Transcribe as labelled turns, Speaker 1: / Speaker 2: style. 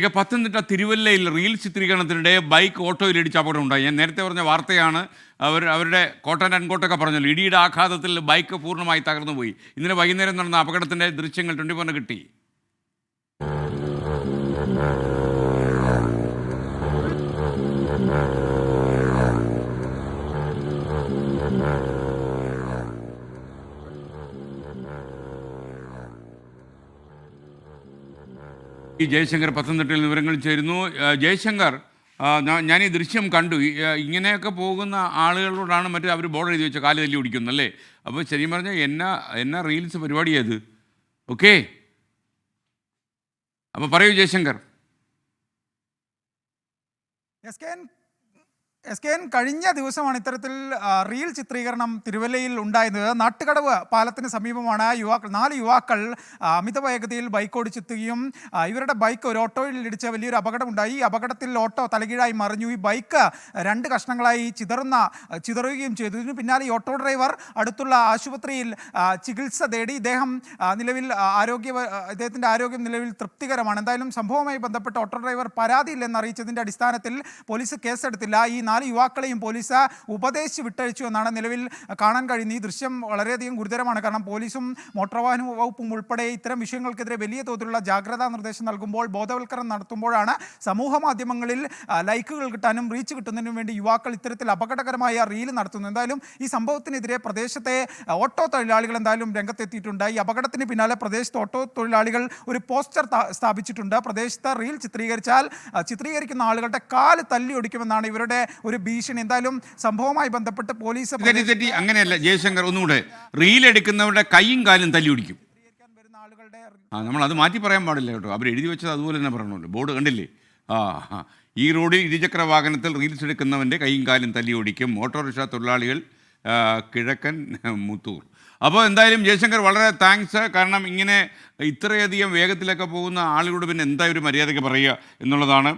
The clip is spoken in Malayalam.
Speaker 1: ഇക പത്തനംതിട്ട തിരുവല്ലയിൽ റീൽ ചിത്രീകരണത്തിനിടെ ബൈക്ക് ഓട്ടോയിൽ ഇടിച്ച് അപകടം ഉണ്ടായി ഞാൻ നേരത്തെ പറഞ്ഞ വാർത്തയാണ് അവർ അവരുടെ കോട്ടൻ അൻകോട്ടൊക്കെ പറഞ്ഞല്ലോ ഇടിയുടെ ആഘാതത്തിൽ ബൈക്ക് പൂർണമായി തകർന്നു പോയി ഇന്നലെ വൈകുന്നേരം നടന്ന അപകടത്തിന്റെ ദൃശ്യങ്ങൾ ട്വന്റി ഫോറിന് കിട്ടി. ഈ ജയശങ്കർ പത്തനംതിട്ടയിൽ വിവരങ്ങൾ ചേരുന്നു. ജയശങ്കർ ഞാൻ ഈ ദൃശ്യം കണ്ടു. ഇങ്ങനെയൊക്കെ പോകുന്ന ആളുകളോടാണ് മറ്റേ അവർ ബോർഡ് എഴുതി വെച്ച കാൽ തല്ലി ഓടിക്കുന്നല്ലേ അപ്പോൾ ശരിയും പറഞ്ഞാൽ എന്നാ എന്നാ റീൽസ് പരിപാടിയത് ഓക്കേ? അപ്പോൾ പറയൂ ജയശങ്കർ.
Speaker 2: എസ് കെ എൻ കഴിഞ്ഞ ദിവസമാണ് ഇത്തരത്തിൽ റീൽ ചിത്രീകരണം തിരുവല്ലയിൽ ഉണ്ടായത് നാട്ടുകടവ് പാലത്തിന് സമീപമാണ് യുവാക്കൾ നാല് യുവാക്കൾ അമിത വേഗതയിൽ ബൈക്ക് ഓടിച്ചെത്തുകയും ഇവരുടെ ബൈക്ക് ഒരു ഓട്ടോയിൽ ഇടിച്ച വലിയൊരു അപകടമുണ്ടായി. ഈ അപകടത്തിൽ ഓട്ടോ തലകീഴായി മറിഞ്ഞു. ഈ ബൈക്ക് രണ്ട് കഷ്ണങ്ങളായി ചിതറുന്ന ചിതറുകയും ചെയ്തു. ഇതിന് പിന്നാലെ ഈ ഓട്ടോ ഡ്രൈവർ അടുത്തുള്ള ആശുപത്രിയിൽ ചികിത്സ തേടി. ഇദ്ദേഹം നിലവിൽ ആരോഗ്യ ഇദ്ദേഹത്തിന്റെ ആരോഗ്യം നിലവിൽ തൃപ്തികരമാണ്. എന്തായാലും സംഭവവുമായി ബന്ധപ്പെട്ട് ഓട്ടോ ഡ്രൈവർ പരാതിയില്ലെന്ന് അറിയിച്ചതിന്റെ അടിസ്ഥാനത്തിൽ പോലീസ് കേസെടുത്തില്ല. ഈ നാല് യുവാക്കളെയും പോലീസ് ഉപദേശിച്ച് വിട്ടയച്ചു എന്നാണ് നിലവിൽ കാണാൻ കഴിയുന്നത്. ഈ ദൃശ്യം വളരെയധികം ഗുരുതരമാണ്. കാരണം പോലീസും മോട്ടോർ വാഹന വകുപ്പും ഉൾപ്പെടെ ഇത്തരം വിഷയങ്ങൾക്കെതിരെ വലിയ തോതിലുള്ള ജാഗ്രതാ നിർദ്ദേശം നൽകുമ്പോൾ ബോധവൽക്കരണം നടത്തുമ്പോഴാണ് സമൂഹ മാധ്യമങ്ങളിൽ ലൈക്കുകൾ കിട്ടാനും റീച്ച് കിട്ടുന്നതിനും വേണ്ടി യുവാക്കൾ ഇത്തരത്തിൽ അപകടകരമായ റീൽ നടത്തുന്നു എന്തായാലും ഈ സംഭവത്തിനെതിരെ പ്രദേശത്തെ ഓട്ടോ തൊഴിലാളികൾ എന്തായാലും രംഗത്തെത്തിയിട്ടുണ്ട്. ഈ അപകടത്തിന് പിന്നാലെ പ്രദേശത്ത് ഓട്ടോ തൊഴിലാളികൾ ഒരു പോസ്റ്റർ സ്ഥാപിച്ചിട്ടുണ്ട്. പ്രദേശത്ത് റീൽ ചിത്രീകരിച്ചാൽ ചിത്രീകരിക്കുന്ന ആളുകളുടെ കാൽ തല്ലി ഒടിക്കുമെന്നാണ് ഇവരുടെ ഒരു ഭീഷണി. എന്തായാലും സംഭവവുമായി ബന്ധപ്പെട്ട് പോലീസ്
Speaker 1: തെറ്റി അങ്ങനെയല്ല ജയശങ്കർ ഒന്നുകൂടെ റീൽ എടുക്കുന്നവരുടെ കൈയും കാലും തല്ലി
Speaker 2: ആളുകളുടെ
Speaker 1: ആ നമ്മൾ അത് മാറ്റി പറയാൻ പാടില്ല കേട്ടോ. അവർ എഴുതി വെച്ചത് അതുപോലെ തന്നെ പറഞ്ഞുള്ളൂ ബോർഡ് കണ്ടില്ലേ? ആ. ഈ റോഡിൽ ഇരുചക്ര വാഹനത്തിൽ റീൽസ് എടുക്കുന്നവന്റെ കൈയും കാലും തല്ലി ഓടിക്കും. ഓട്ടോറിക്ഷ തൊഴിലാളികൾ കിഴക്കൻ മുത്തൂർ. അപ്പോൾ എന്തായാലും ജയശങ്കർ വളരെ താങ്ക്സ് കാരണം ഇങ്ങനെ ഇത്രയധികം വേഗത്തിലൊക്കെ പോകുന്ന ആളുകളോട് പിന്നെ എന്താ ഒരു മര്യാദയ്ക്ക് പറയുക എന്നുള്ളതാണ്.